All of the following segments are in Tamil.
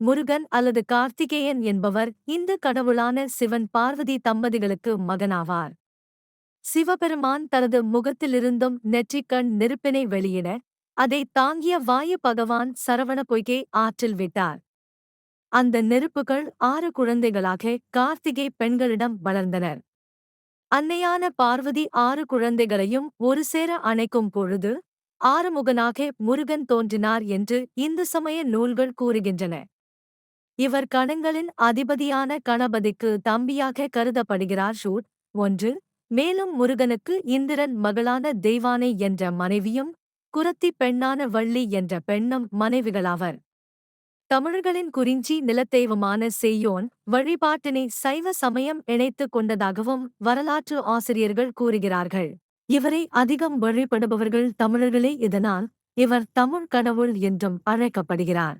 முருகன் அல்லது கார்த்திகேயன் என்பவர் இந்து கடவுளான சிவன் பார்வதி தம்பதிகளுக்கு மகனாவார். சிவபெருமான் தனது முகத்திலிருந்தும் நெற்றிக்கண் நெருப்பினை வெளியிட அதை தாங்கிய வாயு பகவான் சரவண பொய்கை ஆற்றில் விட்டார். அந்த நெருப்புகள் ஆறு குழந்தைகளாக கார்த்திகை பெண்களிடம் வளர்ந்தனர். அன்னையான பார்வதி ஆறு குழந்தைகளையும் ஒரு சேர அணைக்கும் பொழுது ஆறுமுகனாக முருகன் தோன்றினார் என்று இந்து சமய நூல்கள் கூறுகின்றன. இவர் கணங்களின் அதிபதியான கணபதிக்கு தம்பியாக கருதப்படுகிறார். ஷூட் ஒன்று. மேலும் முருகனுக்கு இந்திரன் மகளான தெய்வானை என்ற மனைவியும் குரத்தி பெண்ணான வள்ளி என்ற பெண்ணும் மனைவிகளாவர். தமிழர்களின் குறிஞ்சி நிலத்தெய்வமான செய்யோன் வழிபாட்டினை சைவ சமயம் இணைத்துக் கொண்டதாகவும் வரலாற்று ஆசிரியர்கள் கூறுகிறார்கள். இவரை அதிகம் வழிபடுபவர்கள் தமிழர்களே. இதனால் இவர் தமிழ் கடவுள் என்றும் அழைக்கப்படுகிறார்.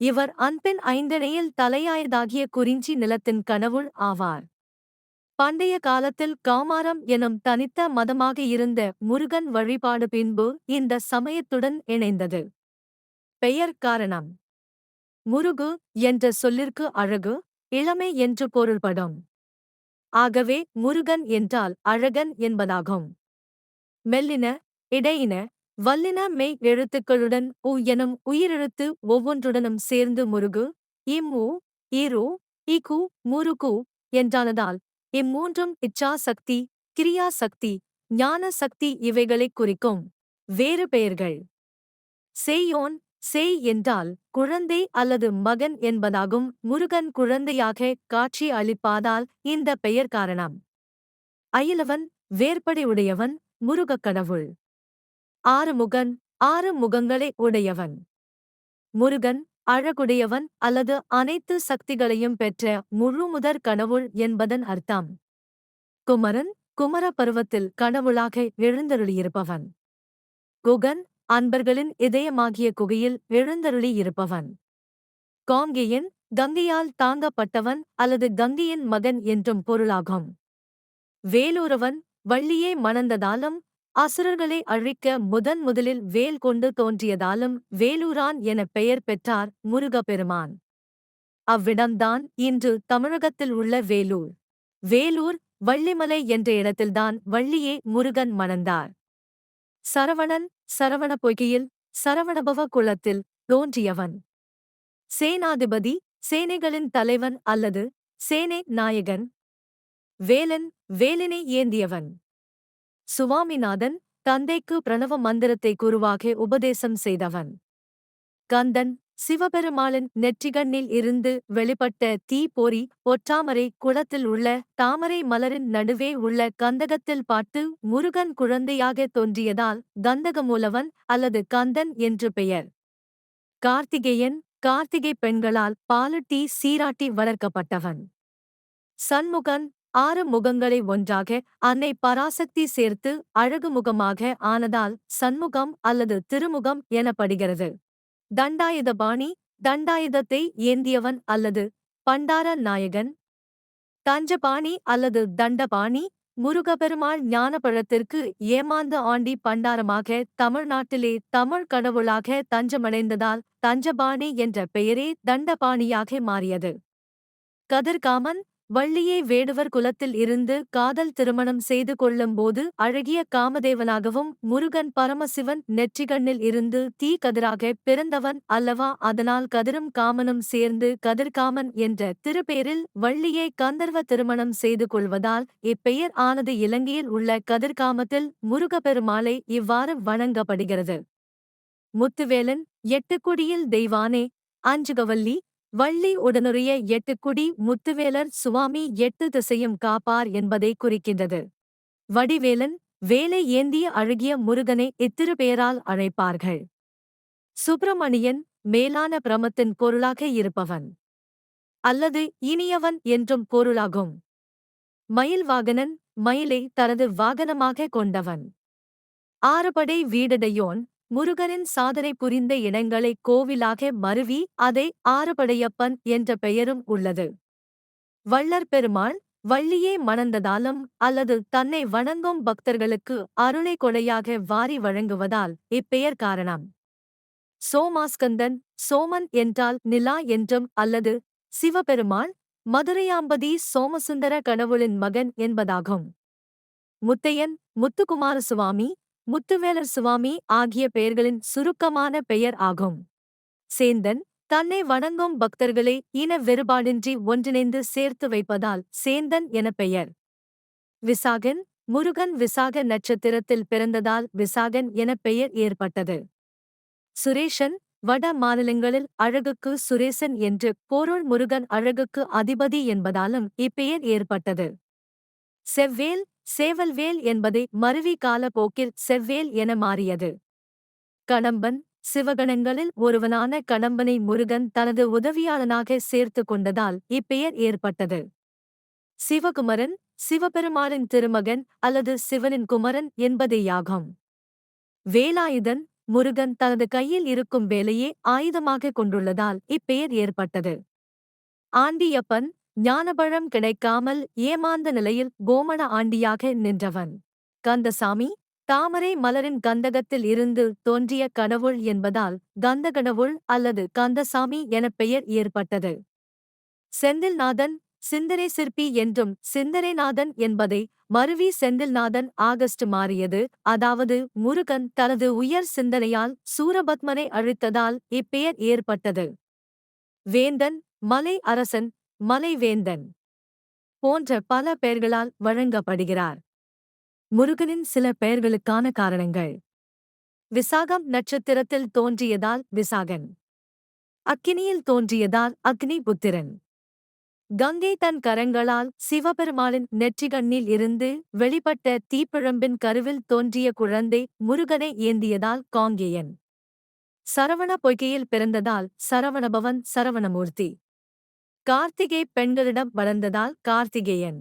இவர் அன்பின் ஐந்தணையில் தலையாயதாகிய குறிஞ்சி நிலத்தின் கனவுள் ஆவார். பண்டைய காலத்தில் காமாரம் எனும் தனித்த மதமாக இருந்த முருகன் வழிபாடு பின்பு இந்த சமயத்துடன் இணைந்தது. பெயர் காரணம். முருகு என்ற சொல்லிற்கு அழகு இளமை என்று பொருள்படும். ஆகவே முருகன் என்றால் அழகன் என்பதாகும். மெல்லின இடையின வல்லின மெய் எழுத்துக்களுடன் உ எனும் உயிரெழுத்து ஒவ்வொன்றுடனும் சேர்ந்து முருகு இம்மு ஈரு இகு முருகு என்றானதால் இம்மூன்றும் இச்சா சக்தி கிரியா சக்தி ஞான சக்தி இவைகளைக் குறிக்கும். வேறு பெயர்கள். சேயோன் சேய் என்றால் குழந்தை அல்லது மகன் என்பதாகும். முருகன் குழந்தையாக காட்சி அளிப்பாதால் இந்த பெயர் காரணம். அயிலவன் வேற்படை உடையவன் முருகக் கடவுள். ஆறுமுகன் ஆறு முகங்களை உடையவன். முருகன் அழகுடையவன் அல்லது அனைத்து சக்திகளையும் பெற்ற முழுமுதற் கடவுள் என்பதன் அர்த்தம். குமரன் குமர பருவத்தில் கடவுளாக எழுந்தருளியிருப்பவன். குகன் அன்பர்களின் இதயமாகிய குகையில் எழுந்தருளியிருப்பவன். காங்கேயன் கங்கையால் தாங்கப்பட்டவன் அல்லது கங்கையின் மகன் என்றும் பொருளாகும். வேலூரவன் வள்ளியே மணந்ததாலும் அசுரர்களை அழிக்க முதன் முதலில் வேல் கொண்டு தோன்றியதாலும் வேலூரான் என பெயர் பெற்றார் முருகப்பெருமான். அவ்விடம்தான் இன்று தமிழகத்தில் உள்ள வேலூர். வேலூர் வள்ளிமலை என்ற இடத்தில்தான் வள்ளியே முருகன் மணந்தார். சரவணன் சரவண பொய்கையில் சரவணபவ குளத்தில் தோன்றியவன். சேனாதிபதி சேனைகளின் தலைவன் அல்லது சேனை நாயகன். வேலன் வேலினை ஏந்தியவன். சுவாமிநாதன் தந்தைக்கு பிரணவ மந்திரத்தை குருவாக உபதேசம் செய்தவன். கந்தன் சிவபெருமாளின் நெற்றிகண்ணில் இருந்து வெளிப்பட்ட தீப்பொறி ஒற்றாமரை குளத்தில் உள்ள தாமரை மலரின் நடுவே உள்ள கந்தகத்தில் பாட்டு முருகன் குழந்தையாக தோன்றியதால் கந்தகமூலவன் அல்லது கந்தன் என்று பெயர். கார்த்திகேயன் கார்த்திகை பெண்களால் பாலுட்டி சீராட்டி வளர்க்கப்பட்டவன். சண்முகன் ஆறு முகங்களை ஒன்றாக அன்னை பராசக்தி சேர்த்து அழகு முகமாக ஆனதால் சண்முகம் அல்லது திருமுகம் எனப்படுகிறது. தண்டாயுதபாணி தண்டாயுதத்தை ஏந்தியவன் அல்லது பண்டார நாயகன். தஞ்சபாணி அல்லது தண்டபாணி முருகபெருமாள் ஞானபழத்திற்கு ஏமாந்த ஆண்டி பண்டாரமாக தமிழ்நாட்டிலே தமிழ் கடவுளாக தஞ்சமடைந்ததால் தஞ்சபாணி என்ற பெயரே தண்டபாணியாக மாறியது. கதிர்காமன் வள்ளியை வேடுவர் குலத்தில் இருந்து காதல் திருமணம் செய்து கொள்ளும்போது அழகிய காமதேவனாகவும் முருகன் பரமசிவன் நெற்றிகண்ணில் இருந்து தீ கதிராக பிறந்தவன் அல்லவா? அதனால் கதிரும் காமனும் சேர்ந்து கதிர்காமன் என்ற திருப்பெயரில் வள்ளியை கந்தர்வ திருமணம் செய்து கொள்வதால் இப்பெயர் ஆனது இலங்கையில் உள்ள கதிர்காமத்தில் முருகப்பெருமாளை இவ்வாறு வணங்கப்படுகிறது. முத்துவேலன் எட்டுக்குடியில் தெய்வானே அஞ்சுகவல்லி வள்ளி உடனுடைய எட்டுக்குடி முத்துவேலர் சுவாமி எட்டு திசையும் காப்பார் என்பதை குறிக்கின்றது. வடிவேலன் வேலை ஏந்திய அழகிய முருகனை இத்திரு பெயரால் அழைப்பார்கள். சுப்பிரமணியன் மேலான பிரமத்தின் பொருளாக இருப்பவன். அல்லது இனியவன் என்றும் பொருளாகும். மயில் வாகனன் மயிலை தனது வாகனமாக கொண்டவன். ஆறுபடை வீடடையோன் முருகனின் சாதனை புரிந்த இடங்களை கோவிலாக மருவி அதை ஆறுபடையப்பன் என்ற பெயரும் உள்ளது. வள்ளற் பெருமாள் வள்ளியே மணந்ததாலும் அல்லது தன்னை வணங்கும் பக்தர்களுக்கு அருணை கொடையாக வாரி வழங்குவதால் இப்பெயர் காரணம். சோமாஸ்கந்தன் சோமன் என்றால் நிலா என்றும் அல்லது சிவபெருமாள் மதுரையாம்பதி சோமசுந்தர கடவுளின் மகன் என்பதாகும். முத்தையன் முத்துக்குமாரசுவாமி முத்துவேலர் சுவாமி ஆகிய பெயர்களின் சுருக்கமான பெயர் ஆகும். சேந்தன் தன்னை வணங்கும் பக்தர்களை இன வேறுபாடின்றி ஒன்றிணைந்து சேர்த்து வைப்பதால் சேந்தன் என பெயர். விசாகன் முருகன் விசாக நட்சத்திரத்தில் பிறந்ததால் விசாகன் என பெயர் ஏற்பட்டது. சுரேஷன் வட மாநிலங்களில் அழகுக்கு சுரேசன் என்று பொருள் முருகன் அழகுக்கு அதிபதி என்பதாலும் இப்பெயர் ஏற்பட்டது. செவ்வேல் சேவல்வேல் என்பதை மருவி காலப்போக்கில் செவ்வேல் என மாறியது. கடம்பன் சிவகணங்களில் ஒருவனான கடம்பனை முருகன் தனது உதவியாளனாக சேர்த்து கொண்டதால் இப்பெயர் ஏற்பட்டது. சிவகுமரன் சிவபெருமானின் திருமகன் அல்லது சிவனின் குமரன் என்பதேயாகும். வேலாயுதன் முருகன் தனது கையில் இருக்கும் வேலையே ஆயுதமாக கொண்டுள்ளதால் இப்பெயர் ஏற்பட்டது. ஆண்டியப்பன் ஞானபழம் கிடைக்காமல் ஏமாந்த நிலையில் கோமண ஆண்டியாக நின்றவன். கந்தசாமி தாமரை மலரின் கந்தகத்தில் இருந்து தோன்றிய கடவுள் என்பதால் கந்தகடவுள் அல்லது கந்தசாமி என பெயர் ஏற்பட்டது. செந்தில்நாதன் சிந்தனை சிற்பி என்றும் சிந்தனைநாதன் என்பதை மருவி செந்தில்நாதன் ஆகஸ்ட் மாறியது. அதாவது முருகன் தனது உயர் சிந்தனையால் சூரபத்மனை அழித்ததால் இப்பெயர் ஏற்பட்டது. வேந்தன் மலை அரசன் மலைவேந்தன் போன்ற பல பெயர்களால் வழங்கப்படுகிறார். முருகனின் சில பெயர்களுக்கான காரணங்கள். விசாகம் நட்சத்திரத்தில் தோன்றியதால் விசாகன். அக்கினியில் தோன்றியதால் அக்னி புத்திரன் கங்கை தன் கரங்களால் சிவபெருமானின் நெற்றிகண்ணில் இருந்து வெளிப்பட்ட தீப்பிழம்பின் கருவில் தோன்றிய குழந்தை முருகனை ஏந்தியதால் காங்கேயன். சரவண பொய்கையில் பிறந்ததால் சரவணபவன் சரவணமூர்த்தி. கார்த்திகை பெண்களிடம் வளர்ந்ததால் கார்த்திகேயன்.